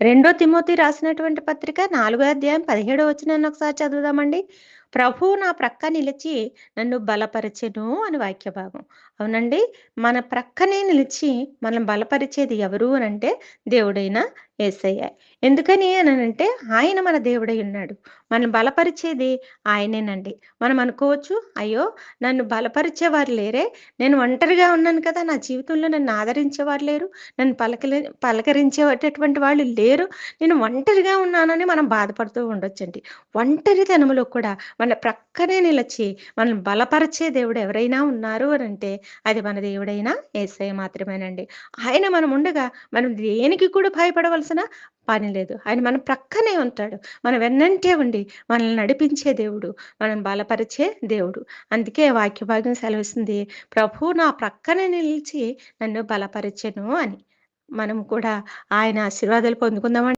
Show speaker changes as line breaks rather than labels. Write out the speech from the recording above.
రెండో తిమోతి రాసినటువంటి పత్రిక నాలుగో అధ్యాయం పదిహేడో వచనాన్ని ఒకసారి చదువుదామండి. ప్రభువు నా ప్రక్క నిలిచి నన్ను బలపరచెను అని వాక్య భాగం అవునండి? మన ప్రక్కనే నిలిచి మనం బలపరిచేది ఎవరు అని అంటే దేవుడైన ఏసయ్య. ఎందుకని అని అంటే ఆయన మన దేవుడై ఉన్నాడు. మనం బలపరిచేది ఆయనేనండి. మనం అనుకోవచ్చు అయ్యో నన్ను బలపరిచేవారు లేరే నేను ఒంటరిగా ఉన్నాను కదా నా జీవితంలో నన్ను ఆదరించేవారు లేరు నన్ను పలకలే పలకరించేటటువంటి వాళ్ళు లేరు నేను ఒంటరిగా ఉన్నానని మనం బాధపడుతూ ఉండొచ్చండి. ఒంటరితనంలో కూడా మన ప్రక్కనే నిలిచి మనం బలపరిచే దేవుడు ఎవరైనా ఉన్నారు అని అంటే అది మన దేవుడైనా ఏసయ్య మాత్రమేనండి. ఆయన మనం ఉండగా మనం దేనికి కూడా భయపడవలసిన పని లేదు. ఆయన మన ప్రక్కనే ఉంటాడు. మన వెన్నంటే ఉండి మనల్ని నడిపించే దేవుడు మనం బలపరిచే దేవుడు. అందుకే వాక్య భాగం సెలవిస్తుంది ప్రభు నా ప్రక్కనే నిలిచి నన్ను బలపరిచెను అని. మనం కూడా ఆయన ఆశీర్వాదాలు పొందుకుందామండి.